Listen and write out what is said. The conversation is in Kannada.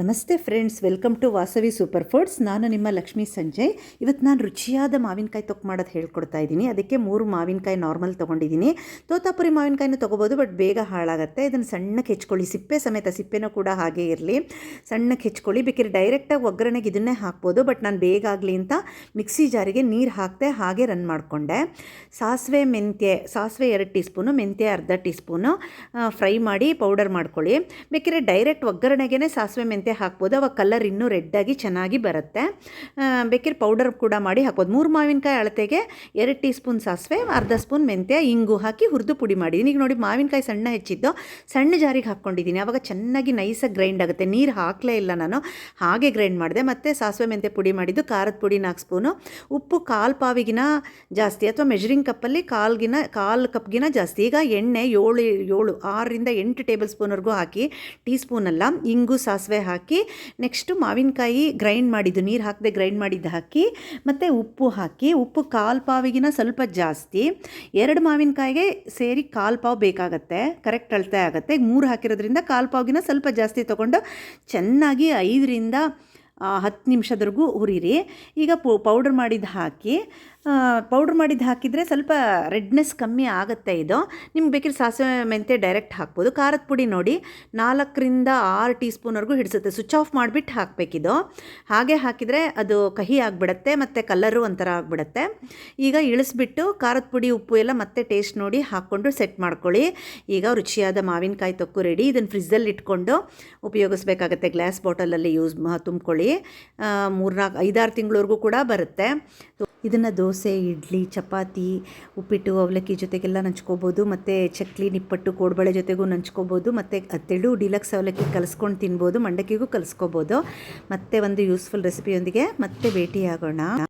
ನಮಸ್ತೆ friends, welcome to Vasavi super foods ನಾನು ನಿಮ್ಮ ಲಕ್ಷ್ಮೀ ಸಂಜಯ್. ಇವತ್ತು ನಾನು ರುಚಿಯಾದ ಮಾವಿನಕಾಯಿ ತೊಕ್ ಮಾಡೋದು ಹೇಳ್ಕೊಡ್ತಾ ಇದ್ದೀನಿ. ಅದಕ್ಕೆ ಮೂರು ಮಾವಿನಕಾಯಿ ನಾರ್ಮಲ್ ತೊಗೊಂಡಿದ್ದೀನಿ. ತೋತಾಪುರಿ ಮಾವಿನಕಾಯಿನ ತೊಗೋಬೋದು, ಬಟ್ ಬೇಗ ಹಾಳಾಗುತ್ತೆ. ಇದನ್ನು ಸಣ್ಣಕ್ಕೆ ಹೆಚ್ಕೊಳ್ಳಿ. ಸಿಪ್ಪೆ ಸಮೇತ, ಸಿಪ್ಪೆನೂ ಕೂಡ ಹಾಗೆ ಇರಲಿ. ಸಣ್ಣಕ್ಕೆ ಹೆಚ್ಕೊಳ್ಳಿ. ಬೇಕಿದ್ರೆ ಡೈರೆಕ್ಟಾಗಿ ಒಗ್ಗರಣೆಗೆ ಇದನ್ನೇ ಹಾಕ್ಬೋದು, ಬಟ್ ನಾನು ಬೇಗ ಆಗಲಿ ಅಂತ ಮಿಕ್ಸಿ ಜಾರಿಗೆ ನೀರು ಹಾಕಿದೆ ಹಾಗೆ ರನ್ ಮಾಡಿಕೊಂಡೆ. ಸಾಸಿವೆ ಮೆಂತ್ಯ, ಸಾಸಿವೆ ಎರಡು ಟೀ ಸ್ಪೂನು ಮೆಂತ್ಯ ಅರ್ಧ ಟೀ ಸ್ಪೂನು ಫ್ರೈ ಮಾಡಿ ಪೌಡರ್ ಮಾಡ್ಕೊಳ್ಳಿ. ಬೇಕಿದ್ರೆ ಡೈರೆಕ್ಟ್ ಒಗ್ಗರಣೆಗೆ ಸಾಸಿವೆ ಮೆಂತ್ಯ ಹಾಕ್ಬೋದು. ಅವಾಗ ಕಲರ್ ಇನ್ನೂ ರೆಡ್ಡಾಗಿ ಚೆನ್ನಾಗಿ ಬರುತ್ತೆ. ಬೇಕಿದ್ರೆ ಪೌಡರ್ ಕೂಡ ಮಾಡಿ ಹಾಕ್ಬೋದು. ಮೂರು ಮಾವಿನಕಾಯಿ ಅಳತೆಗೆ ಎರಡು ಟೀ ಸ್ಪೂನ್ ಸಾಸಿವೆ, ಅರ್ಧ ಸ್ಪೂನ್ ಮೆಂತ್ಯ, ಇಂಗು ಹಾಕಿ ಹುರಿದು ಪುಡಿ ಮಾಡಿದ್ದೀನಿ. ಈಗ ನೋಡಿ ಮಾವಿನಕಾಯಿ ಸಣ್ಣ ಹೆಚ್ಚಿದ್ದು, ಸಣ್ಣ ಜಾರಿಗೆ ಹಾಕ್ಕೊಂಡಿದ್ದೀನಿ. ಆವಾಗ ಚೆನ್ನಾಗಿ ನೈಸಾಗಿ ಗ್ರೈಂಡ್ ಆಗುತ್ತೆ. ನೀರು ಹಾಕಲೇ ಇಲ್ಲ ನಾನು. ಹಾಗೆ ಗ್ರೈಂಡ್ ಮಾಡಿದೆ. ಮತ್ತು ಸಾಸಿವೆ, ಮೆಂತ್ಯ ಪುಡಿ ಮಾಡಿದ್ದು, ಖಾರದ ಪುಡಿ ನಾಲ್ಕು ಸ್ಪೂನು ಉಪ್ಪು ಕಾಲು ಪಾವಿಗಿನ ಜಾಸ್ತಿ ಅಥವಾ ಮೆಜರಿಂಗ್ ಕಪ್ಪಲ್ಲಿ ಕಾಲ್ಗಿನ, ಕಾಲು ಕಪ್ಗಿನ ಜಾಸ್ತಿ. ಈಗ ಎಣ್ಣೆ ಏಳು ಏಳು, ಆರರಿಂದ ಎಂಟು ಟೇಬಲ್ ಸ್ಪೂನ್ವರೆಗೂ ಹಾಕಿ ಟೀ ಸ್ಪೂನಲ್ಲ ಇಂಗು, ಸಾಸಿವೆ ಹಾಕಿ ನೆಕ್ಸ್ಟು ಮಾವಿನಕಾಯಿ ಗ್ರೈಂಡ್ ಮಾಡಿದ್ದು, ನೀರು ಹಾಕದೆ ಗ್ರೈಂಡ್ ಮಾಡಿದ್ದು ಹಾಕಿ, ಮತ್ತು ಉಪ್ಪು ಹಾಕಿ, ಉಪ್ಪು ಕಾಲು ಪಾವಿಗಿನ ಸ್ವಲ್ಪ ಜಾಸ್ತಿ, ಎರಡು ಮಾವಿನಕಾಯಿಗೆ ಸೇರಿ ಕಾಲು ಪಾವು ಬೇಕಾಗತ್ತೆ ಕರೆಕ್ಟ್ ಅಳತೆ ಆಗುತ್ತೆ. ಮೂರು ಹಾಕಿರೋದ್ರಿಂದ ಕಾಲು ಪಾವಿಗಿನ ಸ್ವಲ್ಪ ಜಾಸ್ತಿ ತೊಗೊಂಡು ಚೆನ್ನಾಗಿ ಐದರಿಂದ ಹತ್ತು ನಿಮಿಷದವರೆಗೂ ಹುರಿರಿ. ಈಗ ಪೌಡರ್ ಮಾಡಿದ್ದು ಹಾಕಿ ಪೌಡ್ರ್ ಮಾಡಿದ್ದು ಹಾಕಿದರೆ ಸ್ವಲ್ಪ ರೆಡ್ನೆಸ್ ಕಮ್ಮಿ ಆಗುತ್ತೆ ಇದು. ನಿಮ್ಗೆ ಬೇಕಿದ್ರೆ ಸಾಸಿವೆ ಮೆಂತೆ ಡೈರೆಕ್ಟ್ ಹಾಕ್ಬೋದು. ಖಾರದ ಪುಡಿ ನೋಡಿ, ನಾಲ್ಕರಿಂದ ಆರು ಟೀ ಸ್ಪೂನ್ವರೆಗೂ ಹಿಡಿಸುತ್ತೆ. ಸ್ವಿಚ್ ಆಫ್ ಮಾಡಿಬಿಟ್ಟು ಹಾಕಬೇಕಿದು ಹಾಗೆ ಹಾಕಿದರೆ ಅದು ಕಹಿ ಆಗಿಬಿಡತ್ತೆ, ಮತ್ತು ಕಲರು ಒಂಥರ ಆಗಿಬಿಡತ್ತೆ. ಈಗ ಇಳಿಸ್ಬಿಟ್ಟು ಖಾರದ ಪುಡಿ, ಉಪ್ಪು ಎಲ್ಲ ಮತ್ತೆ ಟೇಸ್ಟ್ ನೋಡಿ ಹಾಕ್ಕೊಂಡು ಸೆಟ್ ಮಾಡ್ಕೊಳ್ಳಿ. ಈಗ ರುಚಿಯಾದ ಮಾವಿನಕಾಯಿ ತೊಕ್ಕು ರೆಡಿ ಇದನ್ನು ಫ್ರಿಜ್ಜಲ್ಲಿ ಇಟ್ಕೊಂಡು ಉಪಯೋಗಿಸ್ಬೇಕಾಗತ್ತೆ ಗ್ಲಾಸ್ ಬಾಟಲಲ್ಲಿ ಯೂಸ್ ತುಂಬ್ಕೊಳ್ಳಿ. ಮೂರ್ನಾಲ್ಕು ಐದಾರು ತಿಂಗಳವರೆಗೂ ಕೂಡ ಬರುತ್ತೆ. ಇದನ್ನು ದೋಸೆ, ಇಡ್ಲಿ, ಚಪಾತಿ, ಉಪ್ಪಿಟ್ಟು, ಅವಲಕ್ಕಿ ಜೊತೆಗೆಲ್ಲ ನಂಚ್ಕೋಬೋದು. ಮತ್ತು ಚಕ್ಲಿ, ನಿಪ್ಪಟ್ಟು, ಕೋಡ್ಬಳೆ ಜೊತೆಗೂ ನಂಚ್ಕೋಬೋದು. ಮತ್ತು ತೆಳು ಡಿಲಕ್ಸ್ ಅವಲಕ್ಕಿ ಕಲಿಸ್ಕೊಂಡು ತಿನ್ಬೋದು, ಮಂಡಕ್ಕಿಗೂ ಕಲಿಸ್ಕೋಬೋದು. ಮತ್ತೆ ಒಂದು ಯೂಸ್ಫುಲ್ ರೆಸಿಪಿಯೊಂದಿಗೆ ಮತ್ತೆ ಭೇಟಿಯಾಗೋಣ.